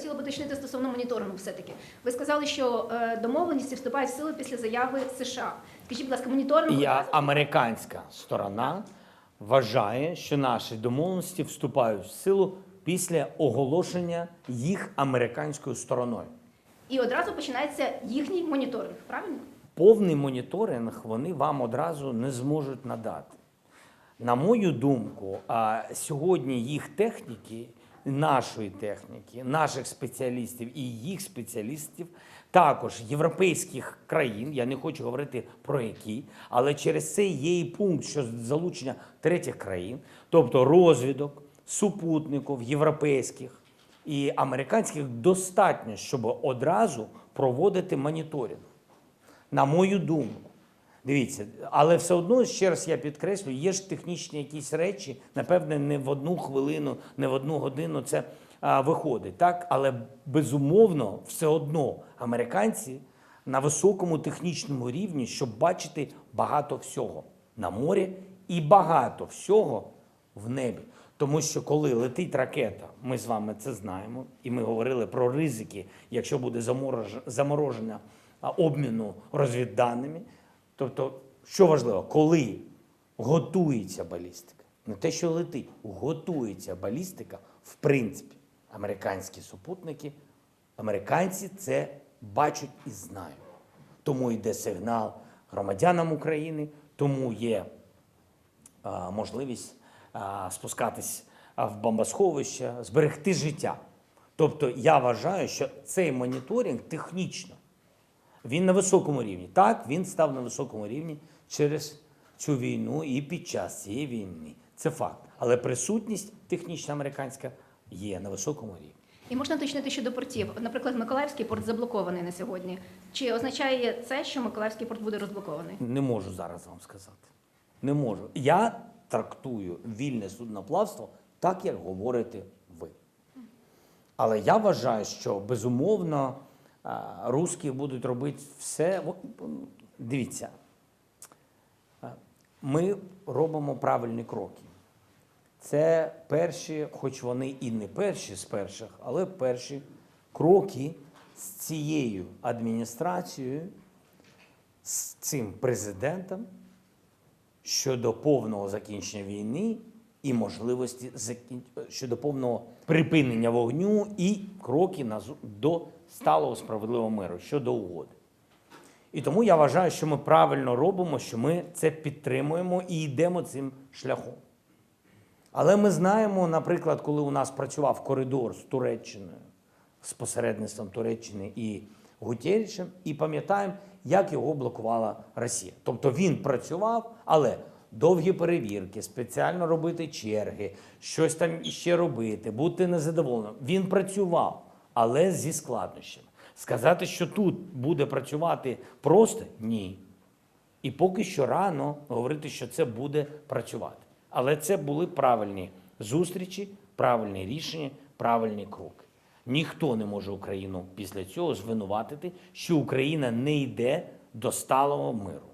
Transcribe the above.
хотіла б уточнити стосовно моніторингу. Все таки ви сказали, що е, домовленості вступають в силу після заяви США. Скажіть, будь ласка, моніторинг одразу- американська сторона вважає, що наші домовленості вступають в силу після оголошення їх американською стороною. і одразу починається їхній моніторинг. Правильно? Повний моніторинг вони вам одразу не зможуть надати. На мою думку, а, сьогодні їх техніки, нашої техніки, наших спеціалістів і їх спеціалістів, також європейських країн, я не хочу говорити про які, але через це є і пункт, що залучення третіх країн, тобто розвідок, супутників європейських і американських достатньо, щоб одразу проводити моніторинг на мою думку. Дивіться, але все одно, ще раз я підкреслю, є ж технічні якісь речі, напевне, не в одну хвилину, не в одну годину це а, виходить. Так? Але безумовно, все одно американці на високому технічному рівні, щоб бачити багато всього на морі і багато всього в небі. Тому що коли летить ракета, ми з вами це знаємо, і ми говорили про ризики, якщо буде заморож- замороження обміну розвідданими. Тобто, що важливо, коли готується балістика, не те, що летить, готується балістика, в принципі, американські супутники, американці це бачать і знають. Тому йде сигнал громадянам України, тому є а, можливість а, спускатись в бомбосховище, зберегти життя. Тобто я вважаю, що цей моніторинг технічно він на високому рівні. Так, він став на високому рівні через цю війну і під час цієї війни. Це факт. Але присутність технічна американська є на високому рівні. І можна уточнити щодо портів. Наприклад, Миколаївський порт заблокований на сьогодні. Чи означає це, що Миколаївський порт буде розблокований? Не можу зараз вам сказати. Не можу. Я трактую вільне судноплавство так, як говорите ви. Але я вважаю, що безумовно русські будуть робити все. Дивіться, ми робимо правильні кроки. Це перші, хоч вони і не перші з перших, але перші кроки з цією адміністрацією, з цим президентом щодо повного закінчення війни і можливості щодо повного припинення вогню і кроки до сталого справедливого миру щодо угоди. І тому я вважаю, що ми правильно робимо, що ми це підтримуємо і йдемо цим шляхом. Але ми знаємо, наприклад, коли у нас працював коридор з Туреччиною, з посередництвом Туреччини і Гутєрічем, і пам'ятаємо, як його блокувала Росія. Тобто він працював, але довгі перевірки, спеціально робити черги, щось там іще робити, бути незадоволеним. Він працював, але зі складнощами. Сказати, що тут буде працювати просто ні. І поки що рано говорити, що це буде працювати. Але це були правильні зустрічі, правильні рішення, правильні кроки. Ніхто не може Україну після цього звинуватити, що Україна не йде до сталого миру.